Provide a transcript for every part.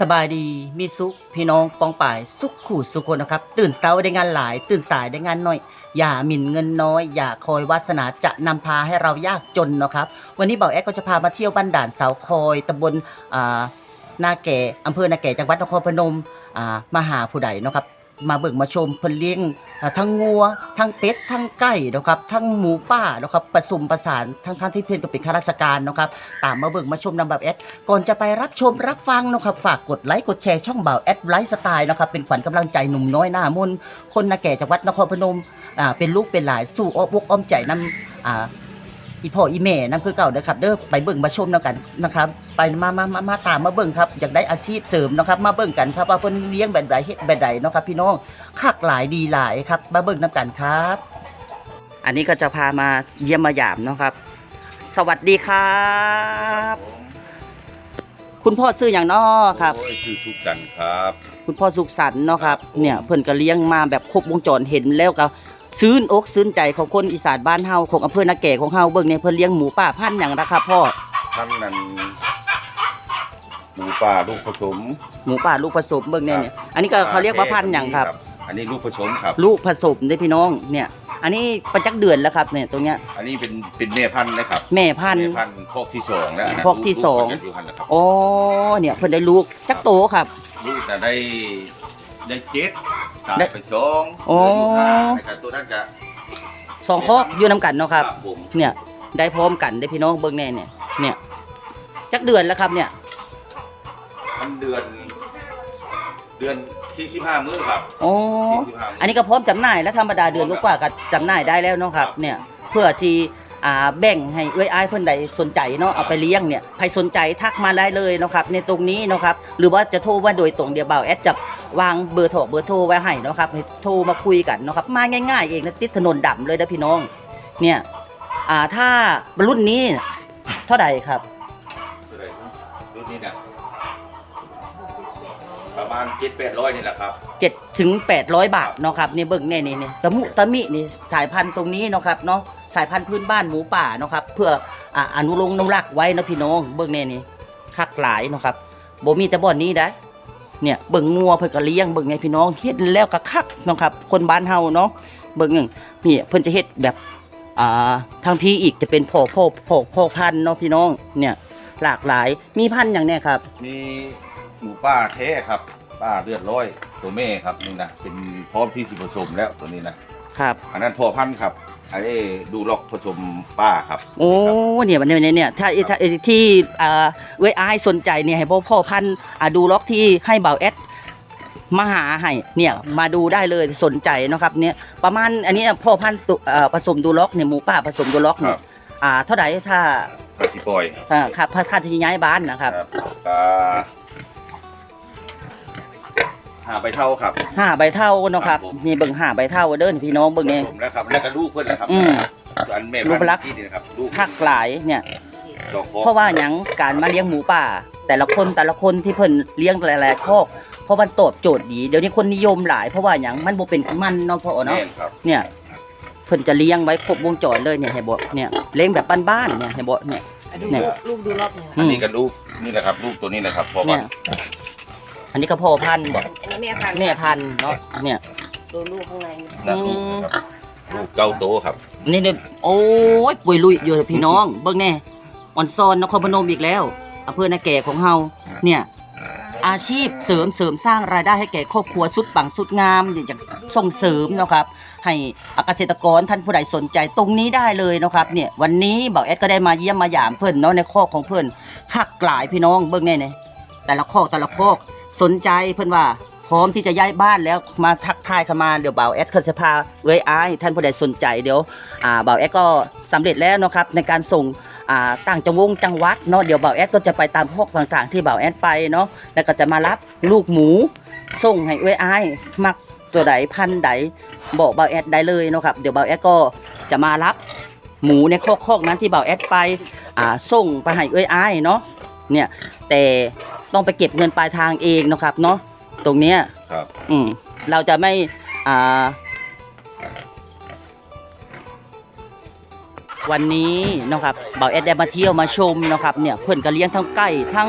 สบายดีมีสุขพี่น้องปองป่ายสุขขู่สุขคนนะครับ ตื่นเช้าได้งานหลาย ตื่นสายได้งานน้อย อย่าหมิ่นเงินน้อย อย่าคอยวาสนาจะนำพาให้เรายากจนนะครับ วันนี้เบาแอดก็จะพามาเที่ยวบ้านด่านเสาคอยตำบลอ่านาแก่อำเภอนาแก่จังหวัดนครพนมอ่ามาหาผู้ใดนะครับ มาเบิ่งมาชมเพิ่นเลี้ยงทั้งงัว ทั้งเป็ด ทั้งไก่นะครับ ทั้งหมูป่านะครับผสมประสานทั้งทั้งที่เพิ่นก็เป็นข้าราชการนะครับ ตามมาเบิ่งมาชมนำแบบแอด ก่อนจะไปรับชมรับฟังนะครับฝากกดไลค์กดแชร์ช่องบ่าวแอดไลฟ์สไตล์นะครับเป็นขวัญกำลังใจหนุ่มน้อยหน้ามนคนนาแก่จังหวัดนครพนม เป็นลูกเป็นหลายสู่อ้อกอ้อมใจนำอ่า อีพ่ออีแม่นั่นคือเก่าเด้อครับเด้อไปเบิ่งมาชมนำกันนะครับ ไปมามามามาตามมาเบิ่งครับอยากได้อาชีพเสริมเนาะครับ มาเบิ่งกันครับว่าเพิ่นเลี้ยงแบบใดเฮ็ดแบบใดเนาะครับพี่น้องคักหลายดีหลายครับ มาเบิ่งนำกันครับ อันนี้ก็จะพามาเยี่ยมมายามเนาะครับ สวัสดีครับ คุณพ่อซื้ออย่างนอครับ โอ้ยชื่อทุกจันทร์ครับ คุณพ่อสุขสันต์เนาะครับ เนี่ยเพิ่นก็เลี้ยงมาแบบครบวงจรเห็นแล้วก็ ซื้นอกซื้นใจของคนอีสานบ้านเฮาของอำเภอนาแก่ของเฮาเบิ่งเนี่ยเพิ่นเลี้ยงหมูป่าพันธุ์หยังนะครับพ่อ ท่านนั้นหมูป่าลูกผสมหมูป่าลูกผสมเบิ่งเนี่ยเนี่ยอันนี้ก็เขาเรียกว่าพันธุ์หยังครับ อันนี้ลูกผสมครับ ลูกผสมได้อพี่น้องเนี่ย อันนี้ประจักเดือนแล้วครับเนี่ยตรงเนี้ยอันนี้เป็นเป็นแม่พันธุ์นะครับแม่พันธุ์ แม่พันธุ์พอกที่สองแล้วนะพอกที่สอง ลูกมันจะอยู่พันธุ์นะครับอ๋อเนี่ยเพิ่นได้ลูกจักโตครับ ลูกจะได้ได้เจ็ด ตายได้ไปสองโอ้ เหลือยู่ห้านะครับตัวนั้นจะสองคอกอยู่นํกันเนาะครับ ผมเนี่ยได้พร้อมกันได้อพี่น้องเบิ่งแน่เนี่ยเนี่ยจักเดือนแล้วครับเนี่ยมันเดือน เดือนที่สิบห้ามื้อครับอ๋อที่15มื้อันนี้ก็พร้อมจำหน่ายและธรรมดาเดือนกว่าๆก็จำหน่ายได้แล้วเนาะครับ เนี่ยเพื่อที่อ่าแบ่งให้เอ้ยอ้ายเพิ่นใดสนใจเนาะเอาไปเลี้ยงเนี่ยใครสนใจทักมาได้เลยเนาะครับ ในตรงนี้เนาะครับ หรือว่าจะโทรมาโดยตรงเดียวเบาแอดจะ วางเบอร์โทรเบอร์โทรไว้ให้เนาะครับให้โทรมาคุยกันเนาะครับมาง่ายๆเองนะติดถนนดำเลยนะพี่น้อง เนี่ยอ่าถ้ารุ่นนี้เท่าไหร่ครับตัวใดครับรุ่นนี้นะประมาณเจ็ดแปดร้อยนี่แหละครับเจ็ดถึงแปดร้อยบาทเนาะครับนี่เบิ่งเนี่ยนี่นี่ตะมุตะมินี่สายพันธุ์ตรงนี้เนาะครับเนาะสายพันธุ์พื้นบ้านหมูป่าเนาะครับเพื่ออ่าอนุรงค์อนุรักษ์ไว้นะพี่น้องเบิ่งเนี่ยนี่คักหลายเนาะครับบ่มีแต่บ่อนนี้ได้ เนี่ยเบิ่งงัวเพิ่นก็เลี้ยงเบิ่งไงพี่น้องเฮ็ดแล้วก็คักเนาะครับ คนบ้านเฮาเนาะเบิ่งหนึ่งนี่เพิ่นจะเฮ็ดแบบอ่าทางพี่อีกจะเป็นพ่อพ่อพ่อพ่อพันธุ์เนาะพี่น้องเนี่ยหลากหลายมีพันธุ์อย่างเนี้ยครับ มีหมูป่าแท้ครับป้าเลือดร้อยตัวแม่ครับนี่นะเป็นพร้อมที่สิผสมแล้วตัวนี้นะครับ อันนั้นพอพันธุ์ครับ อันนี้ดูล็อกผสมป้าครับโอ้เนี่ยมันเนี่ยเนี่ยถ้าถ้าที่อ่าเว้ยอายสนใจเนี่ยให้พ่อพ่อพันธุ์อ่าดูล็อกที่ให้เบาแอดมาหาให้เนี่ยมาดูได้เลยสนใจเนาะครับเนี่ยประมาณอันนี้พ่อพันธุ์ตุเอ่อผสมดูล็อกเนี่ยหมูป่าผสมดูล็อกเนี่ยอ่าเท่าไหร่ถ้าปฏิปล่อยอ่าครับถ้าค่าที่ย้ายบ้านนะครับก็ หาใบเท่าครับห้าใบเท่าเนาะครับนี่เบิ่งห้าใบเท่าเด้อพี่น้องเบิ่งเนี่ยผสมแล้วครับแล้วก็ลูกเพื่อนนะครับอืมอันแม่ลูกรักที่นี่นะครับลูกคักหลายเนี่ยดอกคอเพราะว่าหยังการมาเลี้ยงหมูป่า แต่ละคนแต่ละคนที่เพิ่นเลี้ยงหลายๆคอกเพราะมันตอบโจทย์ดีเดี๋ยวนี้คนนิยมหลายเพราะว่าหยังมันบ่เป็นมันเนาะพ่อเนาะแม่นครับเนี่ยเพิ่นจะเลี้ยงไว้ครบวงจรเลยเนี่ยให้บ่เนี่ยเลี้ยงแบบบ้านๆเนี่ยให้บ่เนี่ยดูเนี่ยลูกดูรอบหนึ่งอือันมนี้ก็ลูกนี่แหละครับ ลูกตัวนี้แหละครับพอเนี่พัยนธุ์ อันนี้ก็พ่อพันธุ์บ่อันนี้แม่พันธุ์แม่พันธุ์เนาะเนี่ยดูลูกข้างในนะลูกครับลูกเก้าโตครับ นี่เนี่ยโอ้ยปุยลุยอยู่พี่น้อง เบิ่งแน่อ่อนซอนนครพนมอีกแล้วอำเภอนาแก่ของเฮาเนี่ย อาชีพเสริมเสริมสร้างรายได้ให้แก่ครอบครัวสุดปังสุดงามอยากส่งเสริมเนาะครับ ให้เกษตรกรท่านผู้ใดสนใจตรงนี้ได้เลยเนาะครับ เนี่ยวันนี้เบาแอดก็ได้มาเยี่ยมมาหยามเพิ่นเนาะในคอกของเพิ่นคักหลายพี่น้องเบิ่งแน่เนี่ยแต่ละคอกแต่ละคอก สนใจเพิ่นว่าพร้อมที่จะย้ายบ้านแล้วมาทักทายเข้ามาเดี๋ยวเบาวแอดเขาจะพาเอ้ยอายท่านผู้ใดสนใจเดี๋ยวอ่าเบาวแอดก็สำเร็จแล้วเนาะครับในการส่งอ่าต่างจังหวงจังหวัดเนาะเดี๋ยวเบาวแอดก็จะไปตามพวกต่างๆ ที่เบาวแอดไปเนาะแล้วก็จะมารับลูกหมูส่งให้เอ้ยอายมักตัวใดพันธุ์ใดบอกเบาวแอดได้เลยเนาะครับเดี๋ยวเบาวแอดก็จะมารับหมูในคอกคกๆนั้นที่เบาวแอดไปอ่าส่งไปให้เอ้ยอายเนาะเนี่ยแต่ ต้องไปเก็บเงินปลายทางเองเนาะครับเนาะตรงเนี้ยครับอืมเราจะไม่อ่าวันนี้เนาะครับเบาแอดได้มาเที่ยวมาชมเนาะครับเนี่ยเพื่อนก็เลี้ยงทั้งไก่ทั้ง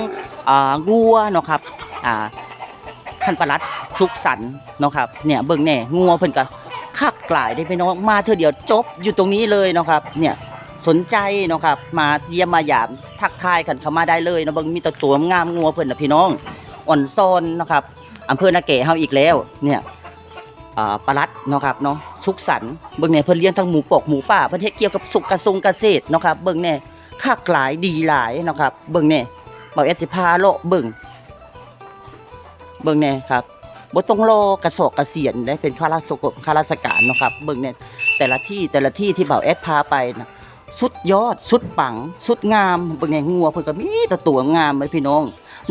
อ่างัวเนาะครับอ่าท่านประหลัดสุขสันต์เนาะครับเนี่ยเบิ่งแน่งัวเพิ่นก็คักกลายได้พี่น้องมาเธอเดียวจบอยู่ตรงนี้เลยเนาะครับเนี่ย สนใจเนาะครับมาเยี่ยมมาหยามทักทายกันเข้ามาได้เลยเนาะเบิ่งมีตัวตัวงามงัวเพิ่นนะพี่น้องอ่อนโซนเนาะครับอำเภอนาเกเฮาอีกแล้วเนี่ยอ่าปลัดเนาะครับเนาะสุขสันเบิ่งแน่เพิ่นเลี้ยงทั้งหมูปกหมูป่าเพิ่นเฮ็ดเกี่ยวกับสุกกระทรงเกษตรเนาะครับเบิ่งแน่คักหลายดีหลายเนาะครับเบิ่งแน่บ่าวเอสิพาโลเบิ่งเบิ่งแน่ครับบ่ต้องรอกระสอบกระเสียนได้เป็นข้าราชการข้าราชการเนาะครับเบิ่งแน่แต่ละที่แต่ละที่ที่บ่าวแอดพาไปนะ สุดยอด สุดปัง สุดงามเบิ่งแน่งัวเพิ่นก็มีแต่ตัวงามเลยพี่น้อง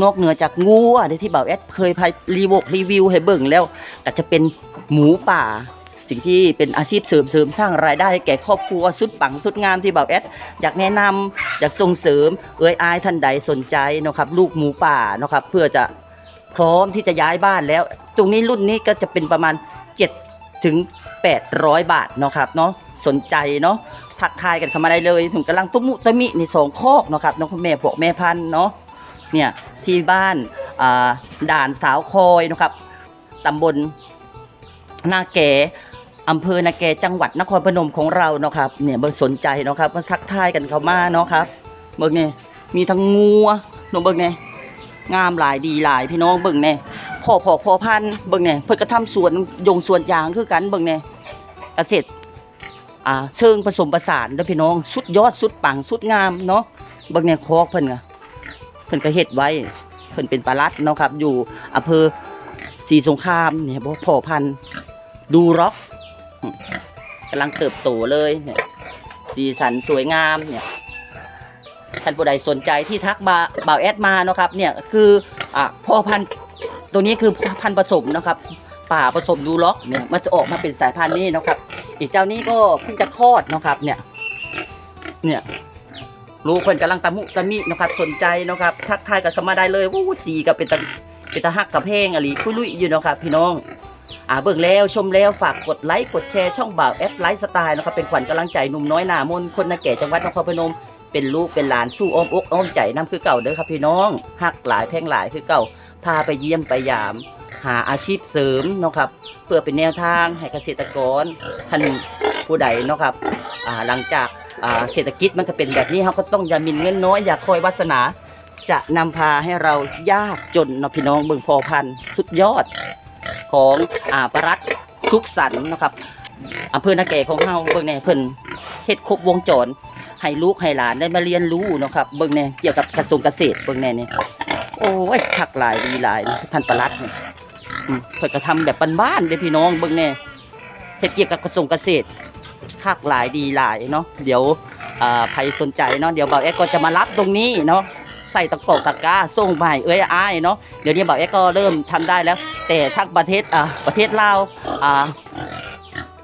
นอกเหนือจากงัวที่บ่าวแอดเคยพารีวกรีวิวให้เบิ่งแล้วก็จะเป็นหมูป่า สิ่งที่เป็นอาชีพเสริมเสริมสร้างรายได้ให้แก่ครอบครัวสุดปังสุดงามที่บ่าวแอดอยากแนะนำอยากส่งเสริม เอ้ยอายท่านใดสนใจนะครับลูกหมูป่านะครับเพื่อจะพร้อมที่จะย้ายบ้านแล้ว ตรงนี้รุ่นนี้ก็จะเป็นประมาณ7ถึง800 บาทเนาะครับเนาะสนใจเนาะ ทักทายกันเข้ามาได้เลยถึงกำลังตุ้มุตะมิในสองคอกเนาะครับน้องคุณแม่พวกแม่พันเนาะเนี่ยที่บ้านด่านสาวคอยนะครับตำบลนาแกอำเภอนาแกจังหวัดนครพนมของเราเนาะครับเนี่ยเบิ่งสนใจเนาะครับมาทักทายกันเข้ามาเนาะครับเบิ่งเนี่ยมีทั้งงัวหนูเบิ่งเนี่ยงามหลายดีหลายพี่น้องเบิ่งแน่พ่อพ่อพ่อพันเบิ่งแน่เพิ่นก็ทำสวนยงสวนยางคือกันเบิ่งแน่เกษตร อ่าเชิงผสมผสานเด้อพี่น้อง สุดยอดสุดปังสุดงามเนาะบิ่งแน่คอกเพิ่นก็เพิ่นก็เฮ็ดไว้เพิ่นเป็นปลาลัดเนาะครับ อยู่อำเภอศรีสงครามเนี่ยบ่พ่อพันธุ์ดูร็อกกำลังเติบโตเลยเนี่ยสีสันสวยงามเนี่ยท่านผู้ใดสนใจที่ทักบาบ่าวแอดมาเนาะครับเนี่ยคืออะพ่อพันธุ์ตัวนี้คือพ,พันธุ์ผสมนะครับ ป่าผสมดูล็อกเนี่ยมันจะออกมาเป็นสายพันธุ์นี้นะครับ อีกเจ้านี้ก็เพิ่งจะคลอดนะครับ เนี่ย เนี่ยลูกเพิ่นกำลังตะมุตะมินะครับ สนใจนะครับทักทายกันเข้ามาได้เลยวู้สีก็เป็นตะเป็นตะฮักกับเพลงอะไรคุยลุยอยู่นะครับ พี่น้องอ่าเบิ่งแล้วชมแล้วฝากกดไลค์กดแชร์ช่องบ่าวแอดไลฟ์สไตล์นะครับเป็นขวัญกำลังใจหนุ่มน้อยหนามนคนนาแก่จังหวัดนครพนม เป็นลูกเป็นหลานสู้อ้อมอกอ้อมใจน้ำคือเก่าเด้อครับพี่น้องหักหลายแพงหลายคือเก่าพาไปเยี่ยมไปยาม หาอาชีพเสริมเนาะครับ เพื่อเป็นแนวทางให้เกษตรกรท่านผู้ใดเนาะครับอ่าหลังจากอ่าเศรษฐกิจมันก็เป็นแบบนี้เขาก็ต้องอย่ามินเงินน้อยอย่าคอยวาสนา จะนำพาให้เรายากจนเนาะพี่น้องเบิ่งพอพันธุ์สุดยอดของอ่าปรัดสุขสันต์เนาะครับอำเภอนาแก่ของเฮาเบิ่งแน่เพิ่นเฮ็ดครบวงจรให้ลูกให้หลานได้มาเรียนรู้เนาะครับเบิ่งแน่เกี่ยวกับกระทรวงเกษตรเบิ่งแน่นี่โอ้ยคักหลายดีหลายนะท่านประหลัดนี่อืม เพิ่นก็ทำแบบบ้านๆเด้พี่น้องเบิ่งแน่เฮ็ดเกี่ยวกับกระทรวงเกษตรคักหลายดีหลายเนาะเดี๋ยวอ่าใครสนใจเนาะเดี๋ยวบ่าวแอดก็จะมารับตรงนี้เนาะใส่ตะกอกตะกร้าส่งไปเอ้ยอ้ายเนาะเดี๋ยวนี้บ่าวแอดก็เริ่มทำได้แล้ว แต่ทั้งประเทศอ่าประเทศลาวอ่า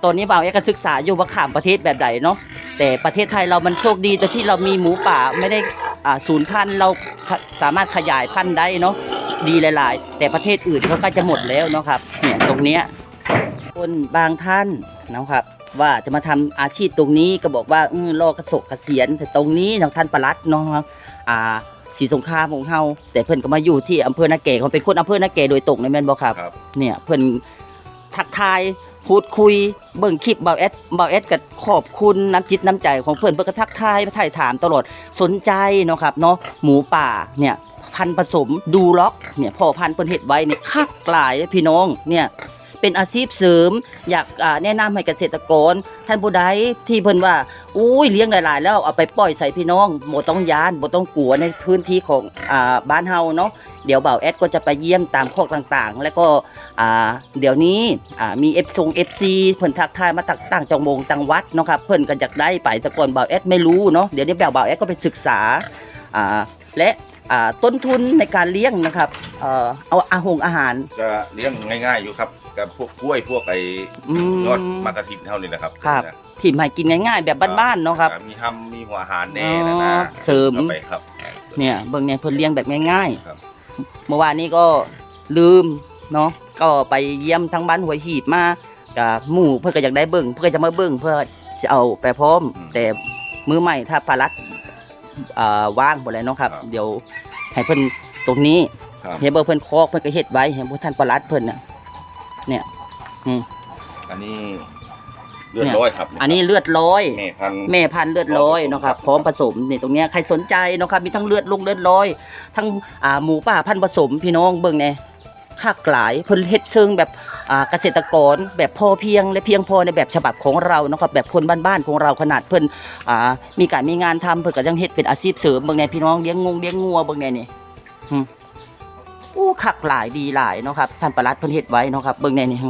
ตอนนี้บ่าวแอดก็ศึกษาอยู่ว่าข้ามประเทศแบบใดเนาะแต่ประเทศไทยเรามันโชคดีแต่ที่เรามีหมูป่าไม่ได้อ่าศูนย์พันธุ์เราสามารถขยายพันธุ์ได้เนาะ ดีหลาย ๆ แต่ประเทศอื่นเขาก็จะหมดแล้วเนาะครับ เนี่ยตรงเนี้ยคนบางท่านนะครับ ว่าจะมาทำอาชีพตรงนี้ก็บอกว่าเออรอกระสกเกษียณแต่ตรงนี้ทางท่านประหลัดเนาะครับอ่าสีสงครามของเฮาแต่เพิ่นก็มาอยู่ที่อำเภอนาเกเขาเป็นคนอำเภอนาเกโดยตรงเลยแม่นบ่ครับครับ เนี่ยเพิ่นทักทายพูดคุยเบิ่งคลิปเบาแอดเบาแอดก็ขอบคุณน้ำจิตน้ำใจของเพิ่นเพิ่นก็ทักทายมาถ่ายถามตลอดสนใจเนาะครับเนาะหมูป่าเนี่ย พันธุ์ผสมดูล็อกเนี่ยพ่อพันธุ์เพิ่นเฮ็ดไว้เนี่ยคักหลายพี่น้องเนี่ยเป็นอาชีพเสริม อยากแนะนำให้เกษตรกร ท่านผู้ใดที่เพิ่นว่าอุ้ยเลี้ยงหลาย ๆ แล้วเอาไปปล่อยใส่พี่น้องบ่ต้องยานบ่ต้องกลัวในพื้นที่ของอ่าบ้านเฮาเนาะเดี๋ยวบ่าวแอดก็จะไปเยี่ยมตามคอกต่างๆ แล้วก็อ่าเดี๋ยวนี้อ่ามีเอฟซงเอฟซีเพิ่นทักทายมาจากต่างจังหวงต่างวัดเนาะครับเพิ่นก็อยากได้ไปแต่ก่อนบ่าวแอดไม่รู้เนาะเดี๋ยวนี้บ่าวแอดก็ไปศึกษาอ่าและ อ่าต้นทุนในการเลี้ยงนะครับเอ่อเอาอาหงอาหาร จะเลี้ยงง่ายๆอยู่ครับกับพวกกล้วยพวกไอ้อืม ยอดมากระถินเท่านี้แหละครับครับถิ่มให้กินง่ายๆ แบบบ้านๆเนาะครับ มีทำมีหัวอาหารแน่นะอ๋นะอเสริม ข้าไปครับ เนี่ยเบิ่งเนี่ยเพิ่นเลี้ยงแบบง่ายครับ ๆ เมื่อวานนี้ก็ลืมเนาะก็ไปเยี่ยมทั้งบ้านหัวหีบมากับหมู่เพื่อก็อยากได้เบิ่งเพื่อจะมาเบิ่งเพื่อจะเอาไปพร้อม แต่มือใหม่ถ้าภารัด อ่าว่างหมดแล้วเนาะครับเดี๋ยวให้เพิ่นตรงนี้ครับเห็นบ่เพิ่นคอกเพิ่นก็เฮ็ดไว้เห็นบ่ท่านประหลัดเพิ่นน่ะเนี่ยอืมอันนี้เลือดร้อยครับอันนี้เลือดร้อย แม่พันธุ์ แม่พันธุ์เลือดร้อยเนาะครับพร้อมผสมนี่ตรงเนี้ยใครสนใจเนาะครับมีทั้งเลือดลงเลือดร้อย ทั้งอ่าหมูป่าพันธุ์ผสมพี่น้องเบิ่งแน่คากหลายเพิ่นเฮ็ดเชิงแบบอ่า เกษตรกรแบบพอเพียง และเพียงพอในแบบฉบับของเราเนาะครับแบบคนบ้านๆของเราขนาดเพิ่นอ่ามีการมีงานทำเพิ่นก็ยังเฮ็ดเป็นอาชีพเสริมบิ่งแนพี่น้องเลี้ยงงงเลี้ยงงัวบิ่งแนนี่อู้คักหลายดีหลายเนาะครับท่านประหลัดเพิ่นเฮ็ดไว้เนาะครับเบิ่งแนนี่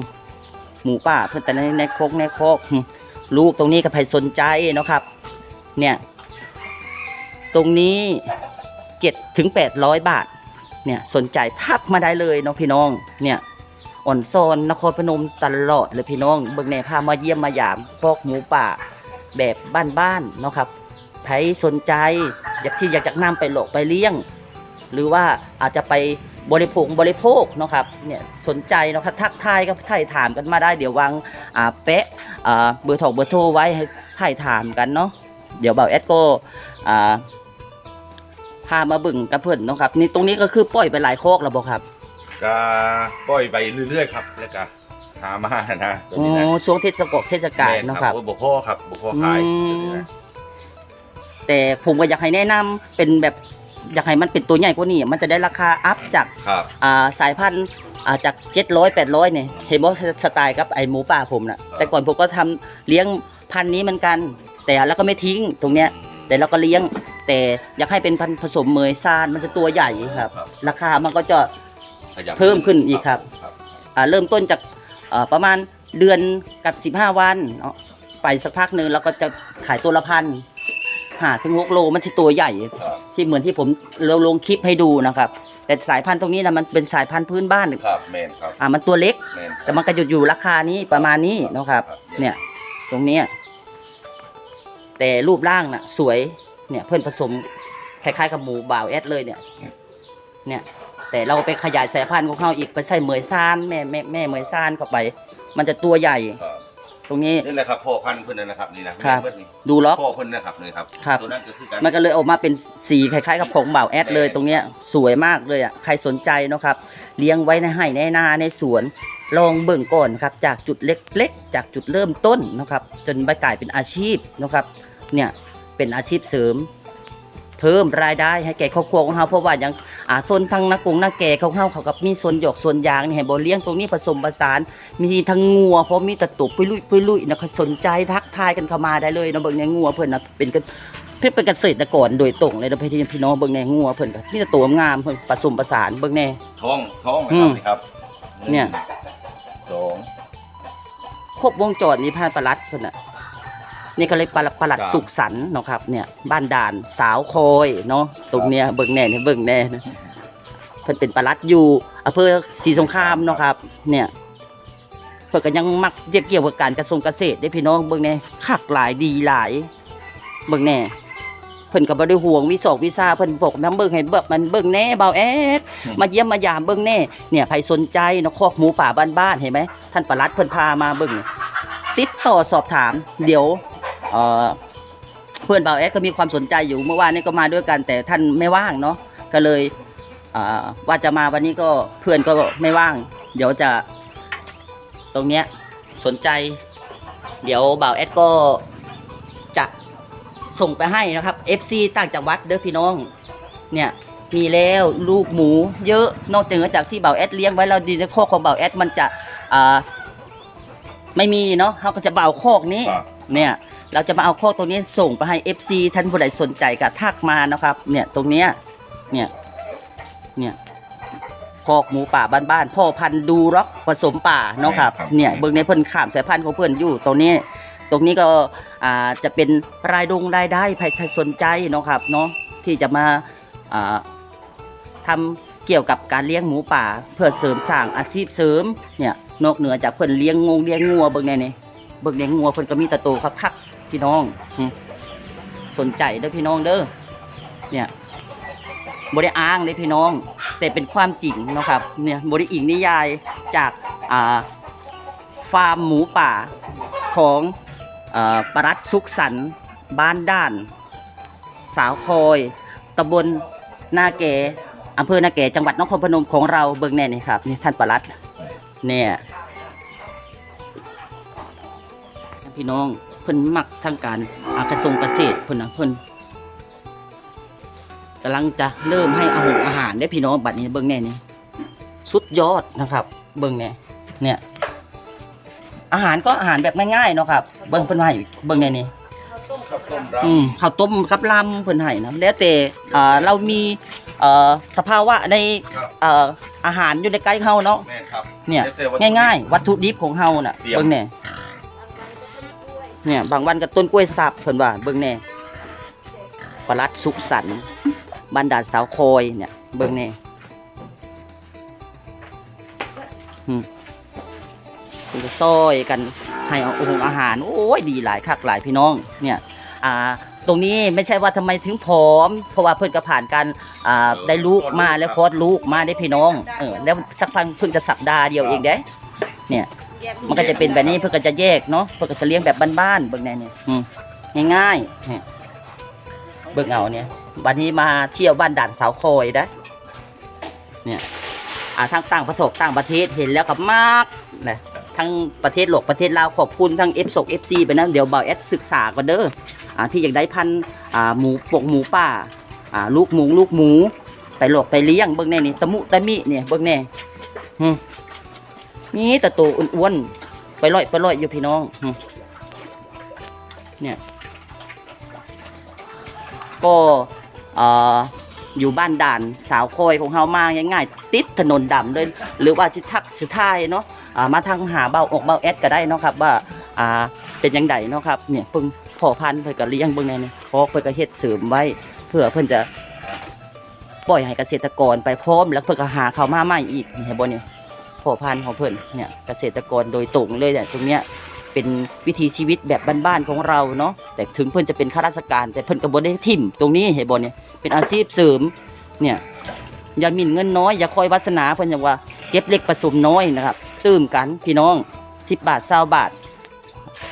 หมูป่าเพิ่นแต่ในในโคกในโคกลูกตรงนี้ก็ใครสนใจเนาะครับ เนี่ย ตรงนี้เจ็ดถึงแปดร้อยบาท เนี่ยสนใจทักมาได้เลยเนาะพี่น้อง เนี่ย อ่อนซอนนครพนมตลอดเลยพี่น้อง เบิ่งแน่พามาเยี่ยมมายามพอกหมูป่าแบบบ้านๆเนาะครับใครสนใจอยากที่อยากจะนำไปหลอกไปเลี้ยง หรือว่าอาจจะไปบริโภคบริโภคเนาะครับเนี่ยสนใจเนาะครับทักทายก็ถ่ายถามกันมาได้เดี๋ยววางอ่าเป๊ะอ่าเบอร์โทรเบอร์โทรไว้ให้ถ่ายถามกันเนาะเดี๋ยวเบาแอดก็อ่าพามาบึ่งกับเพื่อนเนาะครับนี่ตรงนี้ก็คือปล่อยไปหลายโคกแล้วบอกครับ ก็ปล่อยไปเรื่อยๆครับ แล้วก็หามานะตัวอ๋นี้นะอช่วงเทศกาลเทศกาลเนาะครับ แม่โอ้ยบ่พ่อครับบ่พ่อขายอืม ตัวนี้นะแต่ผมก็อยากให้แนะนำเป็นแบบอยากให้มันเป็นตัวใหญ่กว่านี้ มันจะได้ราคาอัพจากครับอ่าสายพันธุ์อ่าจากเจ็ดร้อยแปดร้อยเนี่ยเห็นว่าสไตล์กับไอหมูป่าผมนะแต่ก่อนผมก็ทำเลี้ยงพันธุ์นี้เหมือนกัน แต่แล้วก็ไม่ทิ้งตรงเนี้ย แต่เราก็เลี้ยงแต่อยากให้เป็นพันธุ์ผสมเมยซานมันจะตัวใหญ่ครับ ครับ ราคามันก็จะข ยับเพิ่มขึ้นอีกครับครับอ่าเริ่มต้นจากอ่าประมาณเดือนกับ 15 วันเนาะไปสักพักหนึ่งเราก็จะขายตัวละพันหาถึงหกโลมันที่ตัวใหญ่ ครับ ที่เหมือนที่ผมเราลงคลิปให้ดูนะครับ แต่สายพันธุ์ตรงนี้นะมันเป็นสายพันธุ์พื้นบ้านครับแมนครับอ่ามันตัวเล็ก แมนแต่มันก็หยุดอยู่ราคานี้ประมาณนี้เนาะครับ เนี่ยตรงเนี้ยแต่รูปร่างน่ะ สวยเนี่ยเพื่อนผสมคล้ายๆกับหมูบ่าวแอดเลยเนี่ย เนี่ย แต่เราไปขยายสายพันธุ์ของเขาอีกไปใส่เหมยซานแม่แม่แม่เหมยซานเข้าไป มันจะตัวใหญ่ ครับตรงนี้ นี่แหละครับพ่อพันธุ์เพิ่นนั่นนะครับนี่นะครับ เพิ่นนี่ดูล็อก พ่อเพิ่นนะครับเลยครับครับ ตัวนั้นก็คือกันมันก็เลยออกมาเป็นสีคล้ายๆกับของบ่าวแอดเลยตรงเนี้ยสวยมากเลยอะใครสนใจเนาะครับ เลี้ยงไว้ในไห่ในนาในสวน ลองเบิ่งก่อนครับ จากจุดเล็กๆ จากจุดเริ่มต้นนะครับ จนไปกลายเป็นอาชีพนะครับ เนี่ยเป็นอาชีพเสริม เพิ่มรายได้ให้แก่ครอบครัวของเราเพราะว่าอย่าง อาโซนทางนักกงนักแก่เขาเขาเขากับมีส่วนหยอกส่วนยางนี่ให้บ่เลี้ยงตรงนี้ผสมผสาน มีทั้งงัวเพราะมีแตะตุบปุยลุยปุยลุยนะใครสนใจทักทายกันเข้ามาได้เลยนะเบิ่งในงัวเพิ่นนะเป็นกันเพิ่นเป็นเกษตรกรโดยตรงเลยนะพี่พี่น้องเบิ่งในงัวเพิ่นก็มีแต่ตัวงามเพิ่นผสมผสานเบิ่งแน่ ท้องท้องอืนะครับมนี่ครับเนี่ยสอง ครบวงจรนี่พานประหลัดเพิ่นน่ะ นี่ก็เลยประหลัดประหลัดครับสุขสันเนาะครับ เนี่ยบ้านด่านสาวคอยเนาะตรงเนี้ยเบิ่งแน่เนี่ยเบิ่งแน่นะเพิ่นเป็นปลัดอยู่อำเภอศรีสงครามเนาะครับ เนี่ยเพิ่นก็ยังมักเกี่ยวกับการกระทรวงเกษตรได้พี่น้องเบิ่งแน่คักหลายดีหลาย เบิ่งแน่เพิ่นก็บ่ได้ห่วงวิศอกวิซาเพิ่นบอกน้ำเบิ่งให้เบิกมันเบิ่งแน่เบาแอดมาเยี่ยมมายามเบิ่งแน่เนี่ยใครสนใจเนาะคอกหมูป่าบ้านๆเห็นไหมท่านปลัดเพิ่นพามาเบิ่งติดต่อสอบถาม เดี๋ยว เอ่อเพื่อนเบาแอดก็มีความสนใจอยู่เมื่อวานนี้ก็มาด้วยกัน แต่ท่านไม่ว่างเนาะก็เลยเอ่อว่าจะมาวันนี้ก็เพื่อนก็ไม่ว่าง เดี๋ยวจะตรงเนี้ยสนใจ เดี๋ยวเบาแอดก็จะส่งไปให้นะครับ FC ต่างจังหวัดเด้อพี่น้องเนี่ยมีแล้วลูกหมู เยอะนอกเหนือจากที่เบาแอดเลี้ยงไว้แล้วดีในข้อของเบาแอดมันจะอ่าไม่มีเนาะเขาก็จะมาเอาโคอกนี้ครับเนี่ย เราจะมาเอาโคอกตรงนี้ส่งไปให้ FC ท่านผู้ใดสนใจก็ทักมานะครับ เนี่ยตรงเนี้ยเนี่ยเนี่ยโคอกหมูป่าบ้านๆพ่อพันธุ์ดูร็อกผสมป่าเนาะครับครับเนี่ยเบิ่งในเพิ่นข้ามสายพันธุ์ของเพิ่นอยู่ตรงนี้ ตรงนี้ก็อ่าจะเป็นรายดงรายได้ใครสนใจเนาะครับเนาะที่จะมาอ่าทำเกี่ยวกับการเลี้ยงหมูป่า เพื่อเสริมสร้างอาชีพเสริมเนี่ยนอกเหนือจากเพิ่นเลี้ยงงงเลี้ยงงัวเบิ่งในนี่เบิ่งเลี้ยงงัวเพิ่นก็มีแตะโตคักๆ พี่น้องสนใจเด้อพี่น้องเด้อเนี่ยบ่ได้อ้างเด้อพี่น้อง แต่เป็นความจริงนะครับเนี่ยบ่ได้อิงนิยายจากอ่าฟาร์มหมูป่าของอปรัดสุขสันบ้านด้าน สาวคอยตำบลนาแกอำเภอนาแกจังหวัดนครพนมของเราเบิ่งแน่นี่ครับนี่ท่านปลัดเนี่ยพี่น้อง เพิ่นมักทางการอากระทรวงเกษตรเพิ่นนะเพิ่นกำลังจะเริ่มให้อาหารอาหารได้พี่น้องบัดนี้เบิ่งแน่นี่สุดยอดนะครับ เบิ่งแน่เนี่ย อาหารก็อาหารแบบง่ายๆเนาะครับ เบิ่งเพิ่นให้เบิ่งแน่นี่ครับต้มรัอืมข้าวต้มกับลำเพิ่นให้นะแล้วแต่อ่าเรามีเอ่อสภาวะในเอ่ออาหารอยู่ในใกล้เฮาเนาะแม่ครับเนี่ยแล้วแต่วัตถุดิบง่ายๆ วัตถุดิบของเฮาน่ะเตรียมเบิ่งแน่ เนี่ยบางวันก็ต้นกล้วยสับเพิ่นว่าเบิ่งแน่ปลัดสุขสันต์บ้านดานสาวคอยเนี่ยเบิ่งแน่อืมเพิ่นก็ซอยกันให้เอาองอาหาร โอ้ยดีหลายคักหลายพี่น้องเนี่ยอ่าตรงนี้ไม่ใช่ว่าทำไมถึงผอม เพราะว่าเพิ่นก็ผ่านการอ่าได้ลูกมาแล้วคลอดลูกมาได้พี่น้องเออแล้วสักพักเพิ่งจะสัปดาห์เดียวเองเด้เนี่ย มันก็จะเป็นแบบนี้เพื่อก็จะแยกเนาะเพื่อก็จะเลี้ยงแบบบ้านๆเบิ่งแน่เนี่ยอืมง่ายๆเนี่ยเบิ่งเอาเนี่ย วันนี้มาเที่ยวบ้านด่านสาวคอยนะเนี่ยอ่าทั้งต่างประเทศต่างประเทศเห็นแล้วกับมากนะทั้งประเทศโลกประเทศลาวขอบคุณทั้ง F 6 FC ไปนะเดี๋ยวเบาแอดศึกษาก่อนเด้ออ่าที่อยากได้พันอ่าหมูปกหมูป่าอ่าลูกหมูลูกหมู ไปหลกไปเลี้ยงเบิ่งแน่นี่ตะมุตะมิเนี่ยเบิ่งแน่อืม มีแต่ตัวอ้วนๆไปลอยไปลอยอยู่พี่น้อง เนี่ย ก็ออยู่บ้านด่านสาวคอยของเฮามาง่ายๆติดถนนดำเลยหรือว่าสิทักสิทายเนาะามาทางหาเบาออกเบาแอดก็ได้เนาะครับ ว่าอาเป็นยังไงเนาะครับ เนี่ยพิ่งพ่อพันเพิ่นก็เลี้ยงเบิ่งในนี่พอกเพิ่นก็เฮ็ดเสริมไว้ เพื่อเพิ่นจะปล่อยให้เกษตรกรไปพร้อม แล้วเพิ่นก็หาเขาวมาใหม่อีกเห็นบ่เนี่ย พ่อพันธุ์ของเพิ่นเนี่ยเกษตรกรโดยตรงเลยเนี่ยตรงเนี้ยเป็นวิถีชีวิตแบบบ้านๆของเราเนาะแต่ถึงเพิ่นจะเป็นข้าราชการ แต่เพิ่นก็บ่ได้ทิ่มตรงนี้เห็นบ่เนี่ยเป็นอาชีพเสริมเนี่ยอย่ามินเงินน้อยอย่าคอยวาสนาเพิ่นอย่างว่าเก็บเล็กผสมน้อยนะครับตื้มกันพี่น้อง 10 บาท20บาท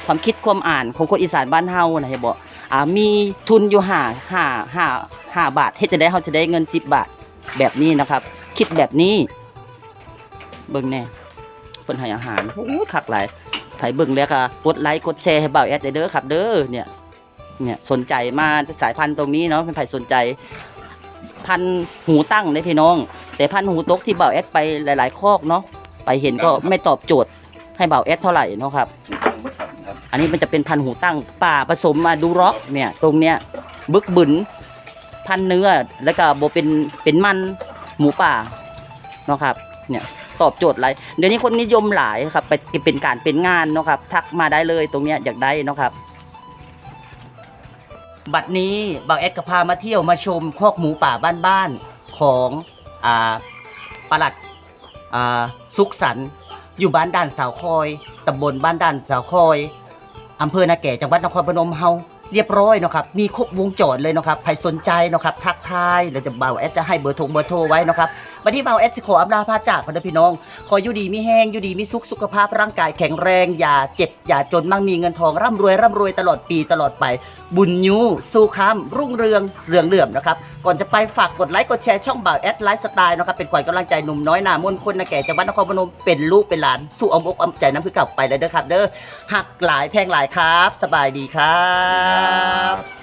ความคิดความอ่านของคนอีสานบ้านเฮานะเห็นบ่อ่ามีทุนอยู่ห้าห้าห้าห้าบาทเฮ็ดจะได้เฮาจะได้เงิน 10 บาทแบบนี้นะครับ คิดแบบนี้ เบิ่งแน่เพิ่นให้อาหารโอ้ยคักหลายไผเบิ่งแล้วก็กดไลค์กดแชร์ให้เบาแอดได้เด้อครับ เด้อเนี่ย เนี่ยสนใจมาสายพันธุ์ตรงนี้เนาะเป็นไผสนใจ พันธุ์หูตั้งเลยพี่น้อง แต่พันธุ์หูตกที่เบาแอดไปหลาย ๆ คอกเนาะไปเห็นก็ไม่ตอบโจทย์ให้เบาแอดเท่าไหร่เนาะครับไม่ทันครับอันนี้มันจะเป็นพันธุ์หูตั้งป่าผสมมาดูร็อกเนี่ยตรงเนี้ยบึกบึนพันธุ์เนื้อแล้วก็โบเป็นเป็นมันหมูป่าเนาะครับเนี่ย ตอบโจทย์อะไรเดี๋ยวนี้คนนิยมหลายครับไปเป็นการเป็นงานเนาะครับทักมาได้เลยตรงเนี้ยอยากได้เนาะครับ บัดนี้บางแอดก็พามาเที่ยวมาชมคอกหมูป่าบ้านๆของอ่าปลัดอ่าสุขสันอยู่บ้านด่านสาวคอยตำบลบ้านด่านสาวคอยอำเภอนาแก่จังหวัดนครพนมเฮา เรียบร้อยเนาะครับ มีครบวงจรเลยเนาะครับใครสนใจเนาะครับ ทักทายเราจะเบาแอดจะให้เบอร์โทรเบอร์โทรไว้เนาะครับวันที่เบาแอดสิขออำลาพาจากพันธพี่น้อง ขออยู่ดีมีแห้งอยู่ดีมีสุขสุขภาพร่างกายแข็งแรง อย่าเจ็บอย่าจนมั่งมีเงินทองร่ำรวยร่ำรวยตลอดปีตลอดไป บุญยูสู่คำรุ่งเรืองเรืองเหลื่อมนะครับ ก่อนจะไปฝากกดไลค์กดแชร์ช่องบ่าวแอดไลฟ์สไตล์นะครับ เป็นขวัญกำลังใจหนุ่มน้อยหนามนคนนาแก่จังหวัดนครพนมเป็นลูกเป็นหลาน สู่อมอกอมใจน้ำพึ่งกลับไปเลยเด้อครับ เด้อหักหลายแพงหลายครับ สบายดีครับ